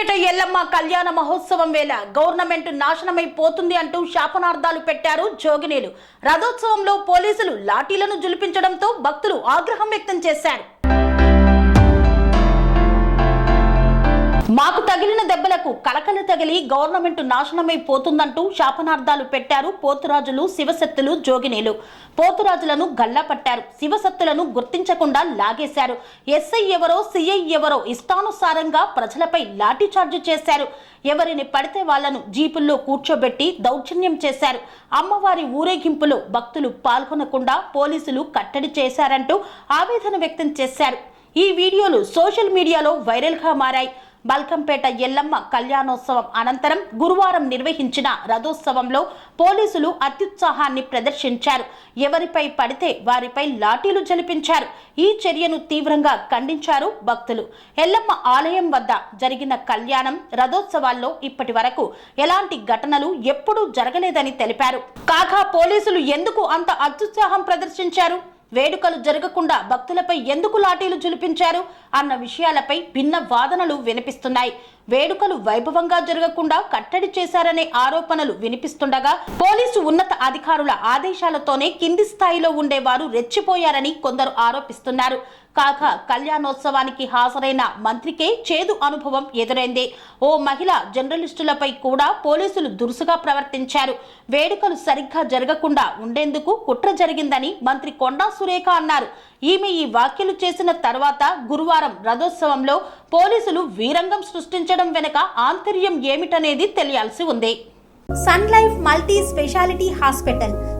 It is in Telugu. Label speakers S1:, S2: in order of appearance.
S1: బల్కంపేట ఎల్లమ్మ కళ్యాణ మహోత్సవం వేళ గవర్నమెంట్ నాశనమైపోతుంది అంటూ శాపనార్థాలు పెట్టారు జోగినేలు. రథోత్సవంలో పోలీసులు లాఠీలను జులిపించడంతో భక్తులు ఆగ్రహం వ్యక్తం చేశారు. మాకు తగిలిన దెబ్బలకు కలకలు తగిలి గవర్నమెంట్ నాశనమైపోతుందంటూ శాపనార్థాలు పెట్టారు పోతురాజులు శివశక్తులు జోగినీలు. పోతురాజులను గల్లా పట్టారు శివశక్తులను గుర్తించకుండా లాగేశారు. ఎస్ఐ ఎవరో సిఐ ఎవరో ఇష్టానుసారంగా ప్రజలపై లాఠీచార్జ్ చేశారు. ఎవరిని పడితే వాళ్ళను జీపుల్లో కూర్చోబెట్టి దౌర్జన్యం చేశారు. అమ్మవారి ఊరేగింపులో భక్తులు పాల్గొనకుండా పోలీసులు కట్టడి చేశారంటూ ఆవేదన వ్యక్తం చేశారు. ఈ వీడియోలు సోషల్ మీడియాలో వైరల్గా మారాయి. బల్కంపేట ఎల్లమ్మ కళ్యాణోత్సవం అనంతరం గురువారం నిర్వహించిన రథోత్సవంలో పోలీసులు అత్యుత్సాహాన్ని ప్రదర్శించారు. ఎవరిపై పడితే వారిపై లాఠీలు జలిపించారు ఈ చర్యను తీవ్రంగా ఖండించారు భక్తులు. ఎల్లమ్మ ఆలయం వద్ద జరిగిన కళ్యాణం రథోత్సవాల్లో ఇప్పటి వరకు ఎలాంటి ఘటనలు ఎప్పుడూ జరగలేదని తెలిపారు. కాగా పోలీసులు ఎందుకు అంత అత్యుత్సాహం ప్రదర్శించారు? వేడుకలు జరగకుండా భక్తులపై ఎందుకు లాఠీలు జులిపించారు అన్న విషయాలపై భిన్న వాదనలు వినిపిస్తున్నాయి. వేడుకలు వైభవంగా జరగకుండా కట్టడి చేశారనే ఆరోపణలు వినిపిస్తుండగా పోలీసు ఉన్నత అధికారుల ఆదేశాలతోనే కింది స్థాయిలో ఉండేవారు రెచ్చిపోయారని కొందరు ఆరోపిస్తున్నారు. కాగా కళ్యాణోత్సవానికి హాజరైన మంత్రికే చేదు అనుభవం ఎదురైంది. ఓ మహిళ జర్నలిస్టులపై కూడా పోలీసులు దురుసుగా ప్రవర్తించారు. వేడుకలు సరిగ్గా జరగకుండా ఉండేందుకు కుట్ర జరిగిందని మంత్రి కొండా సురేఖ అన్నారు. ఈమె ఈ వ్యాఖ్యలు చేసిన తర్వాత గురువారం రథోత్సవంలో పోలీసులు వీరంగం సృష్టించడం వెనుక ఆంతర్యం ఏమిటనేది తెలియాల్సి ఉంది.
S2: Sun Life multi speciality hospital